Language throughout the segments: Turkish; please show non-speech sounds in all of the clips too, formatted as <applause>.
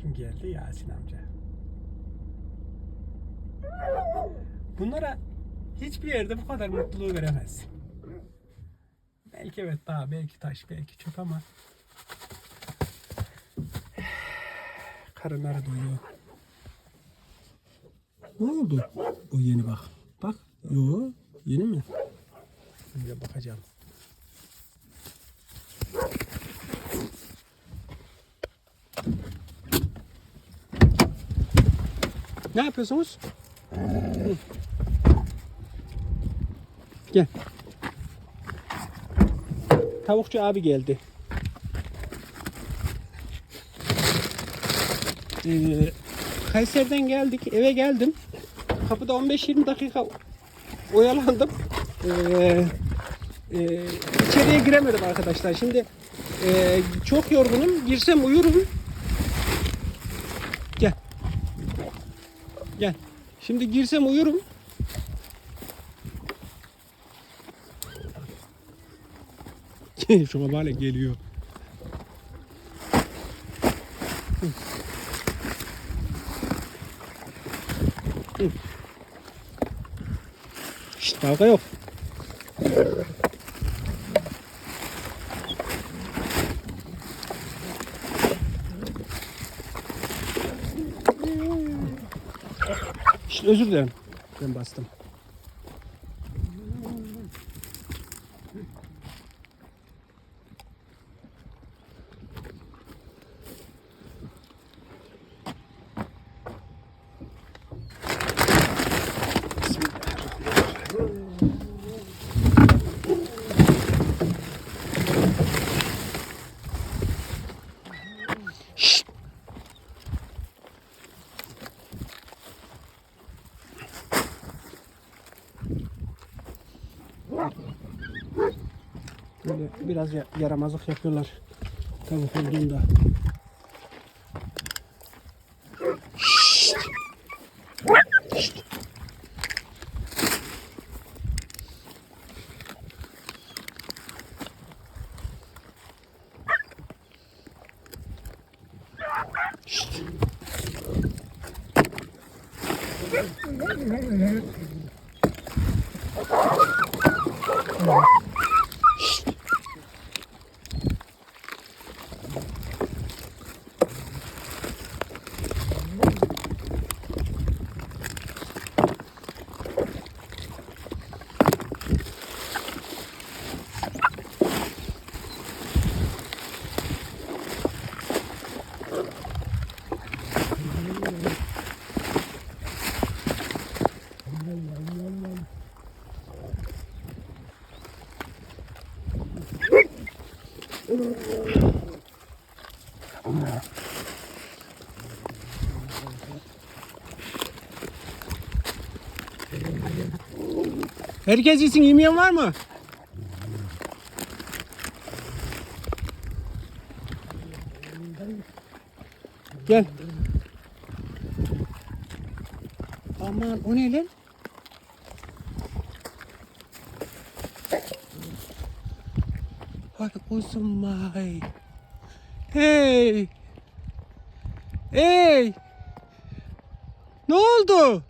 Kim geldi? Yasin amca. Bunlara hiçbir yerde bu kadar mutluluğu veremezsin. Belki evet daha, belki taş, belki çöp ama karınları doyuyor. Ne oldu? O yeni bak. Bak. Yo, yeni mi? Bir bakacağım. Ne yapıyorsunuz? Gel. Tavukçu abi geldi. Ee, Kayseri'den geldik. Eve geldim. Kapıda 15-20 dakika oyalandım. Ee, e, içeriye giremedim arkadaşlar. Şimdi e, çok yorgunum. Girsem uyurum. Gel. Gel. Şimdi girsem uyurum. <laughs> Şuna böyle geliyor. Şşt kavga yok. Şşt özür dilerim. Ben bastım. Biraz ya- yaramazlık yapıyorlar tavuk olduğunda. Şşt. Herkes için yemeyen var mı? Gel. Aman o ne lan? Hadi uzun vay. Hey. Hey. Ne oldu?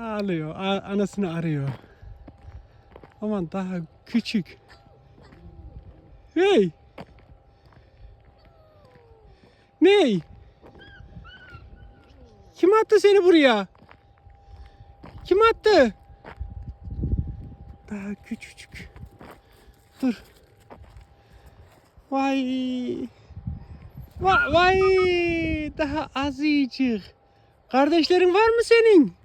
Ağlıyor. anasını arıyor. Aman daha küçük. Hey. Ney? Kim attı seni buraya? Kim attı? Daha küçücük. Dur. Vay, vay. Daha azıcık. Kardeşlerin var mı senin?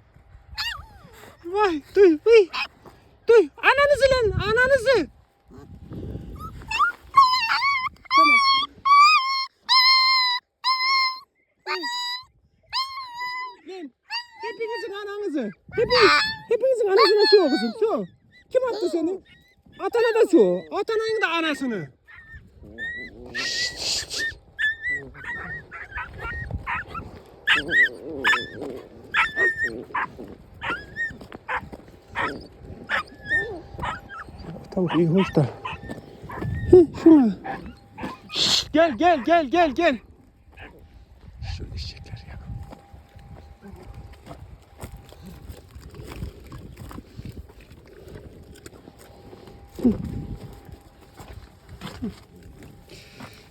Vay duy duy. Duy ananızı lan ananızı. Tamam. Lan hepinizin ananızı. Hepiniz, hepinizin anasına su kızım su. Kim attı seni? Atana da su. Atanın da anasını. Tavuk iyi hoş da. Hı, şuna. Şşt, gel gel gel gel gel. Şöyle içecekler ya. Hı. Hı.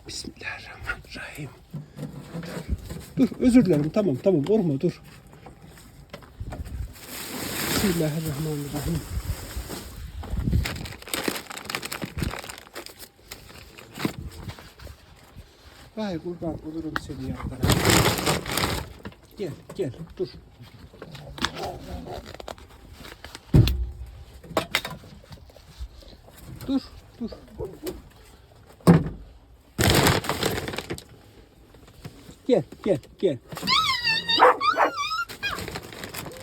Bismillahirrahmanirrahim. Dur özür dilerim tamam tamam vurma dur. Bismillahirrahmanirrahim. Vay kurban olurum seni yaptara. Gel gel dur. Dur dur. Gel gel gel.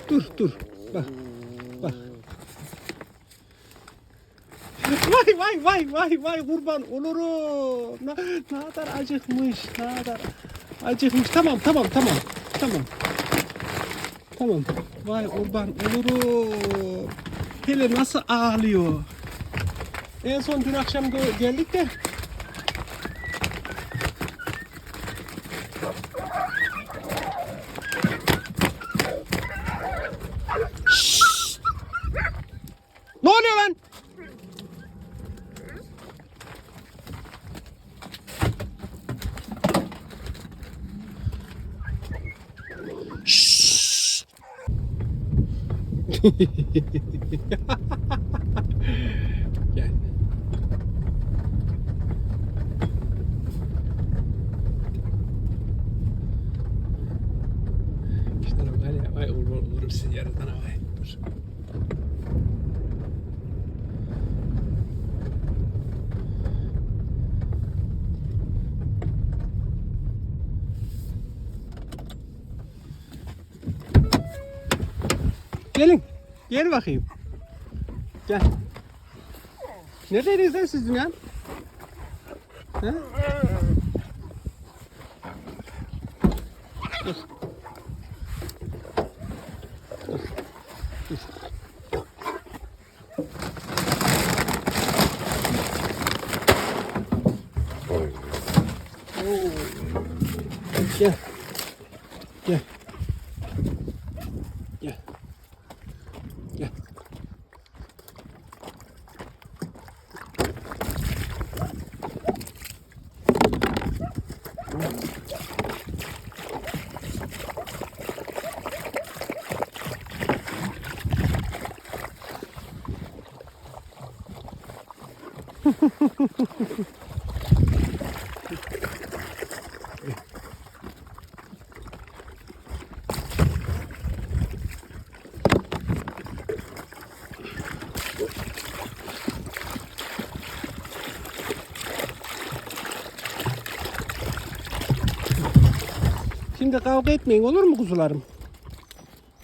Dur dur. Bak. Vay vay vay vay vay kurban olurum. Ne, ne kadar acıkmış. Ne kadar acıkmış. Tamam tamam tamam. Tamam. Tamam. Vay kurban olurum. Hele nasıl ağlıyor. En son dün akşam geldik de Gel. İşte o galiba ay olur olur sizin yaradan ay. Dur. Gelin. Gel bakayım. Gel. Neredeydin sen siz ya? He? 예. <laughs> Şimdi kavga etmeyin olur mu kuzularım?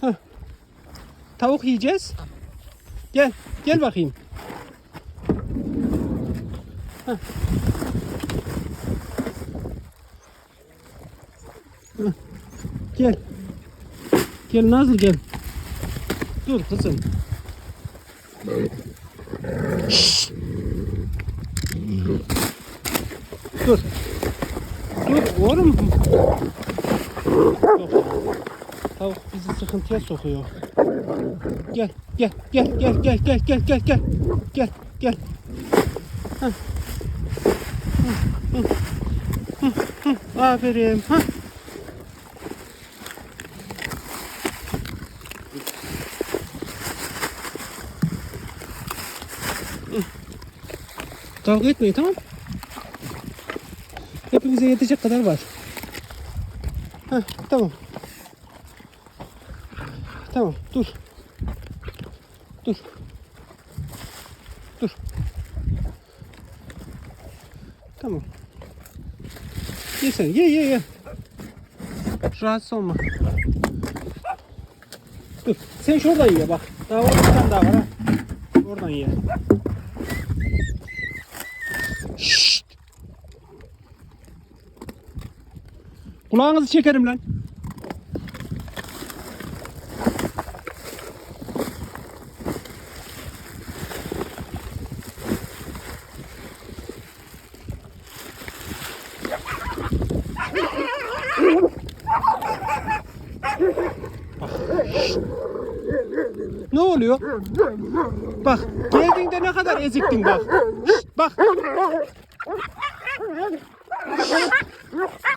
Heh. Tavuk yiyeceğiz. Gel, gel bakayım. Heh. Gel. Gel Nazlı gel. Dur kızım. Şşş. Dur. Dur oğlum. Yok. Tavuk bizi sıkıntıya sokuyor. Gel, gel, gel, gel, gel, gel, gel, gel, gel, gel, gel. Hah. Hı, hı, hı. Aferin. Ha. Kavga etmeyin tamam Hepimize yetecek kadar var. Heh, tamam. Tamam dur. Dur. Dur. Tamam. Ye sen ye ye ye. Rahatsız olma. Dur. Sen şuradan ye bak. Daha orada bir tane daha var ha. Oradan ye. Kulağınızı çekerim lan. ne oluyor? Bak geldiğinde ne kadar eziktin bak. Şişt, bak.